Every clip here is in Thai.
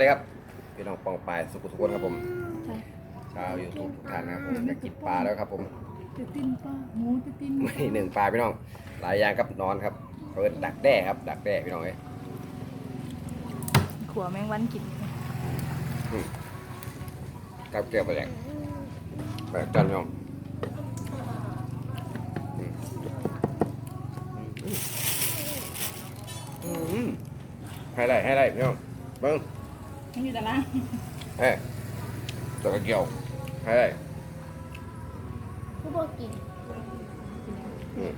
ดีครับ พี่น้องปองปลายสุขุทุกคนครับผมใช่ชาวยูทูบทุกท่านนะครับผมจะกินปลาแล้วครับผมจะตินป้าหมูจะตินไม่หนึ่งปลาพี่น้อง หลายอย่างครับนอนครับเปิดดักแด้ครับ ดักแด้พี่น้องเอ้ยขัวแมงวันกินกับเกลือไปแหลกแบบจันพี่น้องอืมอืมอืมให้ไรให้ไรพี่น้องเบิ้ง มันอยู่แต่ละเฮ้ยตัวกระเกี่ยวให้ไรผู้บอกกินอืม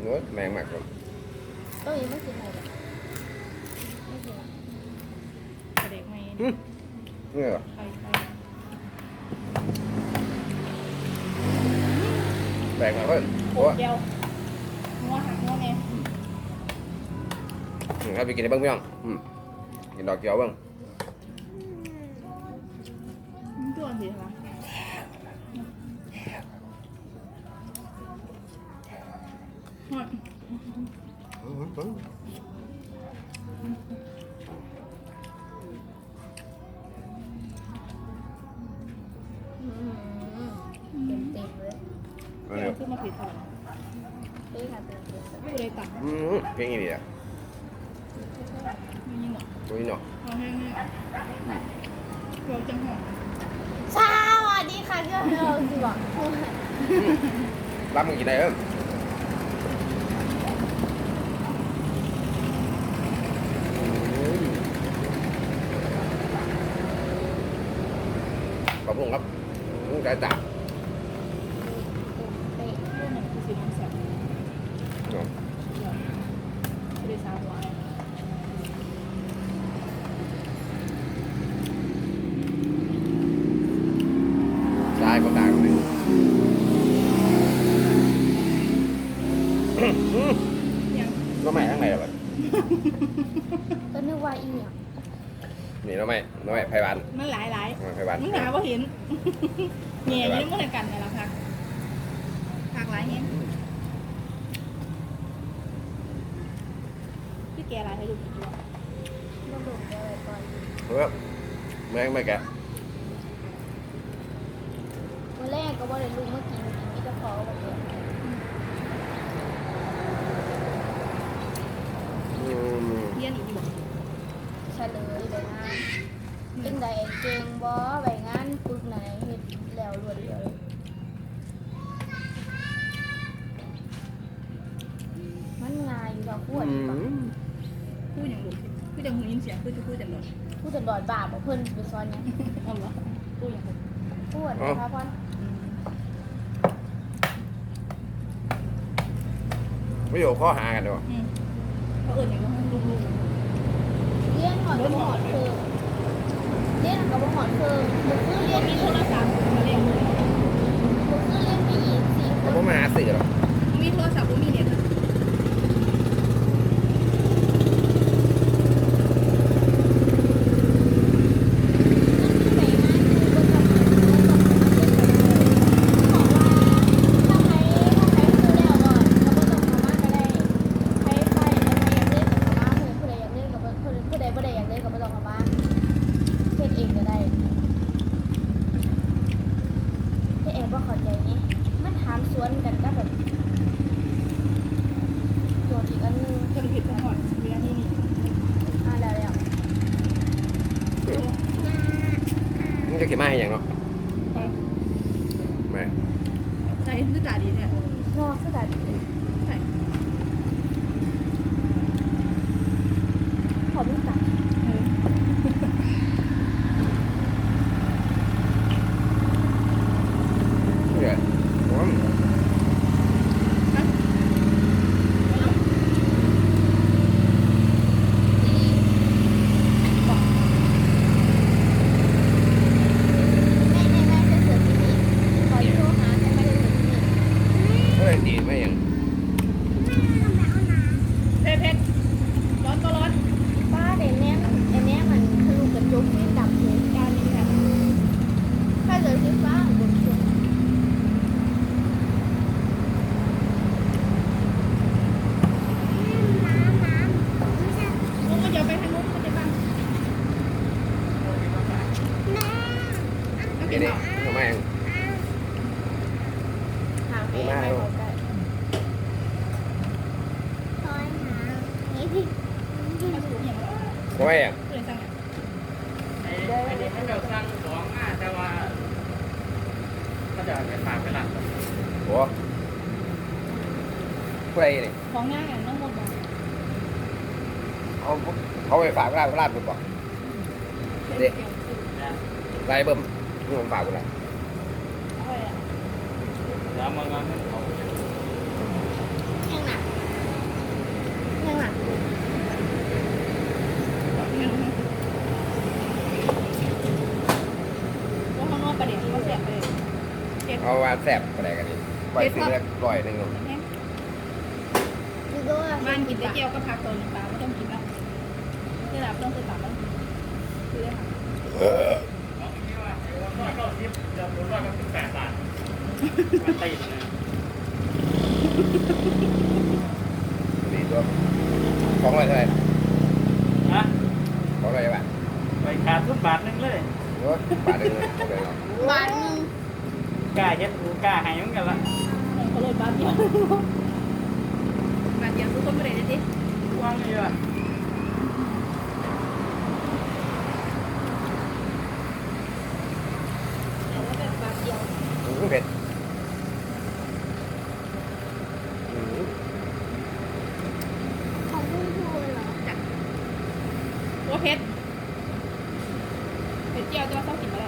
เนื้อแมงมากครับเอ้ยไม่กินอะไรเลยไม่กินอะเด็กไม่อืมเนื้อไปไปแปลกมากเพิ่นโคโอ้เดียวงัวหักงัวแม่อืมครับไปกินในเบิ้งพี่น้องอืมกินดอกเกี่ยวเบิ้ง มัน ตัวสิคะฮอดอืมอืมอืมเต็มเต็มๆเลยอันเดี๋นี้ยวขึ้นมาผิดก่อนนี่ค่ะเต็มเต็มๆเลยไม่ได้ตัดอืมเพลงนี้อะไม่ยิงหรอกตัวนี้เนาะเอาให้ให้เราจังหวะสวัส ดีค่ะเพื่อนเราสิบอกรับมึงกี่ได้เอิ้มขอบคุณครับลุงใจจ่า เป๊ะ เรื่องนั้นคือสีน้ำใส เนาะ ไม่ได้สาวหวาน ได้ก็ต่างกันเลย ยัง น้องใหม่ทั้งไหนล่ะบัด ก็นึกว่าอีเนี่ย นี่น้องใหม่น้องใหม่ไพวันมันหลายหลายน้องใหม่ไพวันมึงหาว่าเห็นเมียยังไม่ได้กันแต่ละพักพักหลายเงี้ยพี่แกอะไรให้ดูกินด้วยมาดูอะไรก่อนเฮ้ยแม่งไม่แกะวันแรกก็ว่าเดี๋ยวลุงมากินกินมิตรพอแบบเนี้ยอืม เรียนอีกอยู่บ่ เฉ ลยใบงานเป็นใดเก่งบ่ใบงานปึกไหนเฮ็ดแล้วรวดเดียวเลยมันง่ายอยู่กับขวดอืปะมพูดอย่างหลุดพูดอย่างหูยินเสียงพูดจะพูดแต่หลุดผู้จะดอดบาปบ่เพิ่นไปซ้อนหยังเอาเหรอพูดอย่างหลุดขวดนะคะพ่อนไม่อยู่ข้อหากันด้วยอืมเขาเอื่นอย่างว่าลูกเรียนหอด กับหอดเพิ่มเรียนกับหอดเพิ่มบ่คือๆเรีคยนมีโทรศัพท์มาเรียนเลยบ่คือเรียนมีอีกสี่คเขานบอกมาหาสื่อหรอก มีโทรศัพท์ก็มีเน็ตอะ สวนกันก็แบบตัวอีกอันนึง คนผิดทั้งหมดเวลาที่นี่ อ่าแล้วแล้ว มึงจะเขียนมาให้อย่างเนาะแม่ใช่คือตาดีเนี่ย นอกสถานใช่ ขอไม่ตัด เออ เดี๋ยวผม ด ทำไมอะก็เลยสั่งอะไอ้ไอ้นี่เขาจะสร้างของอะแต่ว่าเขาจะไปฝากไปหลังโอ้ผู้ใดนี่ของง่ายอะน้องมดบอกเขาเขาไปฝากร้านร้านคุณบอกเด็กนะไรเบิ่มนี่ผมฝากคุณไรเอาไปอะแล้วมันก็เขายังหนักยังหนัก ว่าข้างนอกประเด็นเขาแสบเลย เจ็บเอาว่าแสบอะไรกันนี่ไปซื้อแล้วร้อยหนึ่งดูด้วยบ้านกินแต่เกี๊ยวก็พักตัวนึงปลาไม่ต้องกินแล้วที่หลับต้องคือตับแล้วคือได้ค่ะเออเอาอย่างนี้ว่าไอ้วันร้อยเก้าสิบเดือนร้อยเก้าสิบแปดบาทมันติดนะดีตัวสองร้อยเท่าไหร่นะสองร้อยบาทไปขาดทุนบาทหนึงเลยโอ้บาทหนึ่งเลยโอเคเนาะบาทหนึง กล้าเฮ็ดกูกล้าให้มันกันละเขาเลยบ้านเดียวบ้านเดียวทุกคนไม่ได้เลยสิว่างอยู่อะเอาไว้แบบบ้านเดียวอืมเผ็ดอืม ของพุ่งพูเหรอ ว่าเพชรเพชรเจียวจะต้องกินอะไร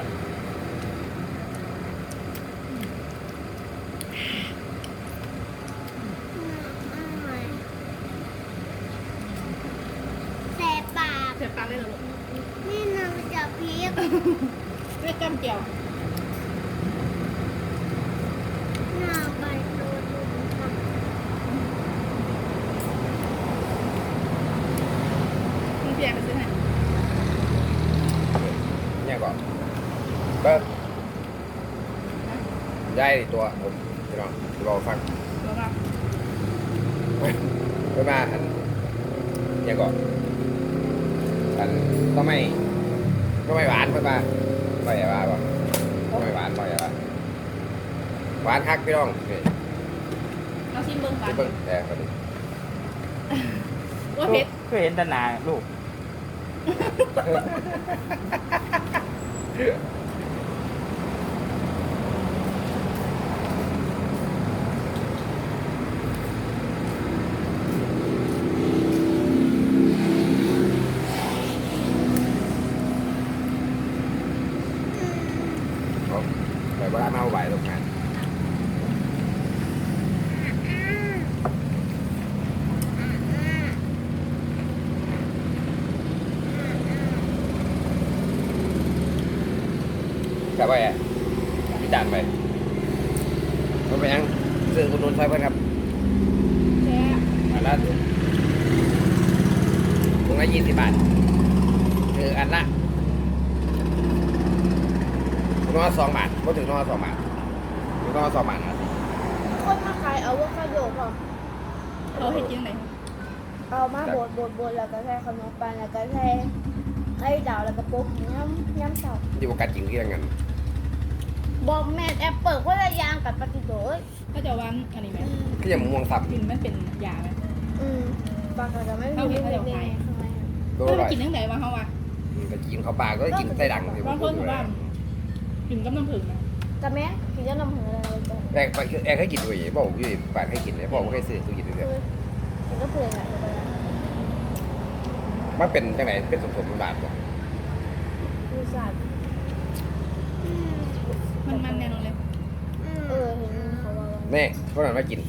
แสบปาก เสียบปากเลยเหรอลูกนี่นางจะพริกเรียกจ้ำเจียวหน้าใบโตดูทำคุณเพียไปซื้อให้เนี่ยก่อนก็ย้ายตัวผมพี่น้องรอฟังแล้วก็ไปมาอันเนี่ยก่อน อันต้องไม่ต้องไม่หวานเพิ่นมาไม่อย่าว่าบ่ต้องไม่หวานไม่อย่าว่าหวานคักพี่น้องนี่เราชิมเบิ้งก่อนเบิ่งแต่คนนี้ว่าเพชรก็เห็นแต่หนาลูก เอาไปบ้านเอาใบตรงนั้นกลับไปอะพี่จานไปมันไปยังซื้อคุณนุ่นใช้เพื่อนครับแช่อันละถุงละยี่สิบบาทคืออันละ ถุงละสองบาทไม่ถึงถุงละสองบาทถุงละสองบาทนะคนมาขายอะโวคาโดพอเราเห็นยังไงเอามาบดบดบดแล้วก็ใส่ขนมปังแล้วก็ใส่ไข่ดาวแล้วก็โป๊กย้ำย้ำเสาอยู่กับการจริงที่ยังไงบอกแม่แอปเปิลคนละอยางกับปฏิโดยก็จะวันอันนี้ไหมก็ยังม่วงสับกินมันเป็นยาไหมอืมบางคนจะไม่มีเอาเห็นเขาเล็เดี๋ยวกขายๆข้างในโดก็นไปร่อยกินตั้งแต่ว่าเขาว่าก็กินข้าวปลาก็กินไส้ดังที่ผบามงคพูดนอยู่ว่า กินกับน้ำผึ้งนะกับแม่กินจะนำหัวอะไรกันแรกไปคือแรกให้กินด้วยบอกผมอยู่ปากให้กินเลยบอกผมให้ซื้อตู้กินด้วยคือมันก็เปลือยอะเดี๋ยวไปนะมันเป็นจังไหนเป็นสมสมบาทบ่ดูสัตว์มันมันแน่นอนเลยเออเห็นเขาว่าแน่พวกนั้นมากิน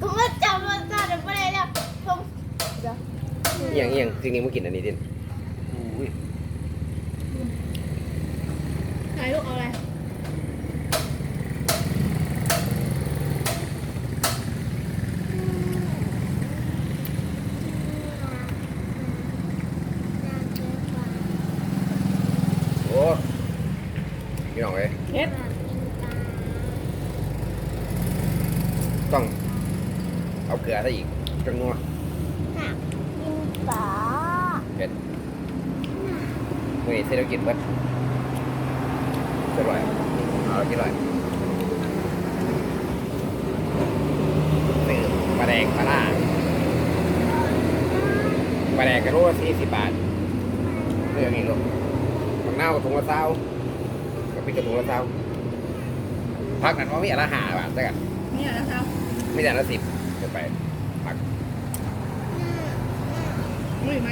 ก็มาจำรสชาติเดี๋ยวไปเลยเนี่ยชมเดี๋ยวเอียงเอียงสิ่งนี้มากินอันนี้ดิอุ้ย ใครลูกเอาอะไร โอ้พี่น้องเอ้ย เพชร ต้อง เอาเกลือซะอีกจังนัวกินปลาเผ็ดมื้อนี้เศรษฐกิจเบิดเท่าไหร่เอากี่ร้อยซื้อปลาแดงปลาล่าปลาแดงกระโลละสี่สิบบาทอย่างนี้ลูกผักเน่ากระถุงละเศร้ากับพี่กระถุงละเศร้าพักนั้นว่ามีอะไรหาบาทได้กันนี่นะครับไม่แต่ละสิบเดี๋ยว ไปพักรู้อีกไหม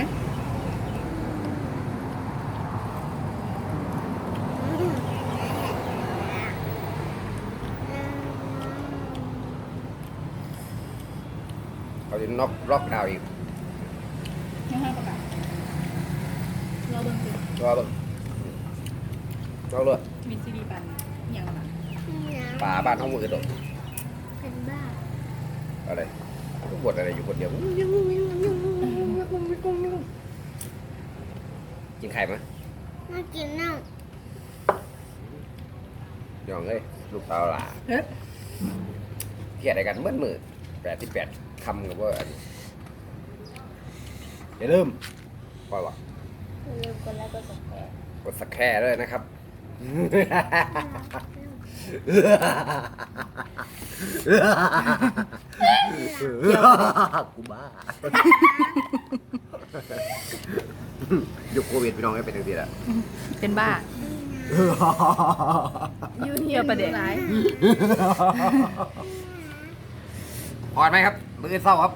เขาจะน็อกล็อกดาวน์อีกยังห้าประกาศเราเบิ่งสิรอเบิ่งรอเลยมีซีดีปันอย่างละป่าบ้านห้องมือโดดเป็นบ้า อะไรบทอะไรอยู่คนเดียวกินไข่ไหมน่ากินน่ะยองเลยลูกสาวหลาเฮ้ยเกลียดอะไรกันเมื่อมือแปดที่แปดคำกับว่าอันอย่าลืมปล่อยวะเริ่มกันแล้วก็สแกนกดสักแค่ด้วยนะครับ กูบ้ายุคโควิดพี่น้องให้เป็นยังไงล่ะเป็นบ้ายูเที่ยวประเด็นร้ายพอดไหมครับ มือเศร้าครับ